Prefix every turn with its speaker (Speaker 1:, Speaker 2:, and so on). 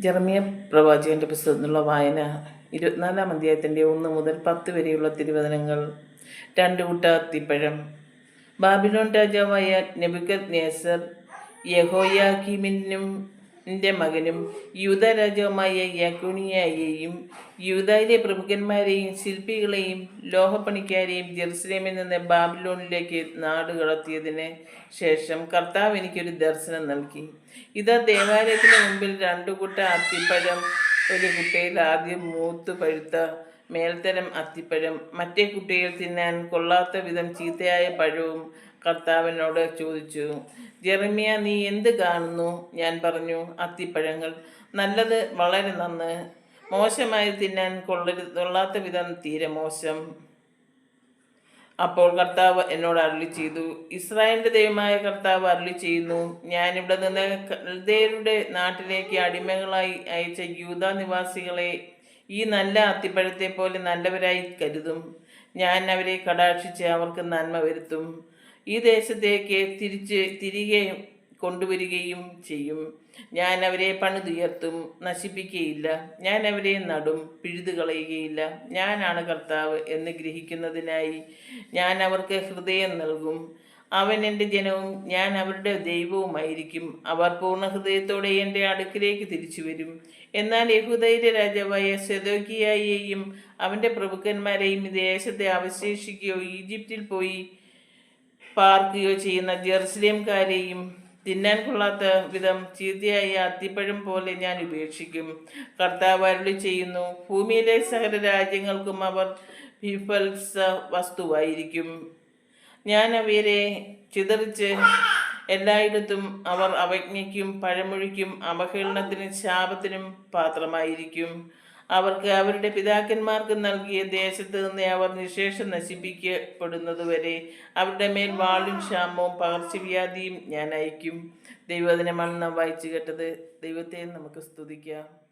Speaker 1: ജെറമിയ പ്രവാചകന്റെ പുസ്തകത്തിലുള്ള വായന ഇരുപത്തിനാലാം അധ്യായത്തിന്റെ ഒന്ന് മുതൽ പത്ത് വരെയുള്ള തിരുവചനങ്ങൾ. രണ്ട് കൂട്ടാത്തിപ്പഴം ബാബിലോൺ രാജാവായ നെബുക്കത് നേസർ യഹോയാക്കിമിനും ന്റെ മകനും യൂത രാജാവുമായ യാക്കുണിയായെയും യൂതായിലെ പ്രമുഖന്മാരെയും ശില്പികളെയും ലോഹപ്പണിക്കാരെയും ജെറുസലേമിൽ നിന്ന് ബാബിലോണിലേക്ക് നാട് കടത്തിയതിന് ശേഷം കർത്താവ് എനിക്കൊരു ദർശനം നൽകി. ഇതാ ദേവാലയത്തിന് മുമ്പിൽ രണ്ടു കൂട്ട അത്തിപ്പഴം ഒരു കുട്ടയിൽ ആദ്യം മൂത്ത് പഴുത്ത മേൽത്തരം അത്തിപ്പഴം മറ്റേ കുട്ടിയിൽ തിന്നാൻ കൊള്ളാത്ത വിധം ചീത്തയായ പഴവും കർത്താവിനോട് ചോദിച്ചു. ജെറമിയ നീ എന്ത് കാണുന്നു? ഞാൻ പറഞ്ഞു. അത്തിപ്പഴങ്ങൾ. നല്ലത് വളരെ നന്ന്. മോശമായി തിന്നാൻ കൊള്ളരു കൊള്ളാത്ത വിധം തീരെ മോശം. അപ്പോൾ കർത്താവ് എന്നോട് അരളി ചെയ്തു ഇസ്രായേലിന്റെ ദൈവമായ കർത്താവ് അരളി ചെയ്യുന്നു ഞാനിവിടെ നിന്ന് കൽദേരുടെ നാട്ടിലേക്ക് അടിമകളായി അയച്ച യൂത നിവാസികളെ ഈ നല്ല അത്തിപ്പഴത്തെ പോലെ നല്ലവരായി കരുതും. ഞാൻ അവരെ കടാക്ഷിച്ച് അവർക്ക് നന്മ വരുത്തും. ഈ ദേശത്തേക്ക് തിരിച്ച് തിരികെ കൊണ്ടുവരികയും ചെയ്യും. ഞാൻ അവരെ പണിതുയർത്തും നശിപ്പിക്കുകയില്ല. ഞാൻ അവരെ നടും പിഴുതു കളയുകയില്ല ഞാനാണ് കർത്താവ് എന്ന് ഗ്രഹിക്കുന്നതിനായി ഞാൻ അവർക്ക് ഹൃദയം നൽകും. അവൻ എന്റെ ജനവും ഞാൻ അവരുടെ ദൈവവുമായിരിക്കും. അവർ പൂർണ ഹൃദയത്തോടെ എന്റെ അടുക്കിലേക്ക് തിരിച്ചു വരും എന്നാൽ യഹൂദൈര്യ രാജാവായ സെദോക്കിയായെയും അവന്റെ പ്രഭുക്കന്മാരെയും ഈ ദേശത്തെ അവശേഷിക്കുകയോ ഈജിപ്തിൽ പോയി പാർക്കുകയോ ചെയ്യുന്ന ജെറുസലേംകാരെയും തിന്നാൻ കൊള്ളാത്ത വിധം ചീത്തയായ അത്തിപ്പഴം പോലെ ഞാൻ ഉപേക്ഷിക്കും. കർത്താവ് അരുളി ചെയ്യുന്നു ഭൂമിയിലെ സകല രാജ്യങ്ങൾക്കും അവർ വിഫൽസ വസ്തുവായിരിക്കും. ഞാൻ അവരെ ചിതറിച്ച് എല്ലായിടത്തും അവർ അവജ്ഞയ്ക്കും പഴമൊഴിക്കും അവഹേളനത്തിനും ശാപത്തിനും പാത്രമായിരിക്കും. അവർക്ക് അവരുടെ പിതാക്കന്മാർക്ക് നൽകിയ ദേശത്ത് നിന്ന് അവർ നിശേഷം നശിപ്പിക്കപ്പെടുന്നതുവരെ അവരുടെ മേൽ വാളും ക്ഷാമവും പകർച്ചവ്യാധിയും ഞാൻ അയക്കും. ദൈവദിനമാണ് നാം വായിച്ചു കേട്ടത് ദൈവത്തെ നമുക്ക് സ്തുതിക്കാം.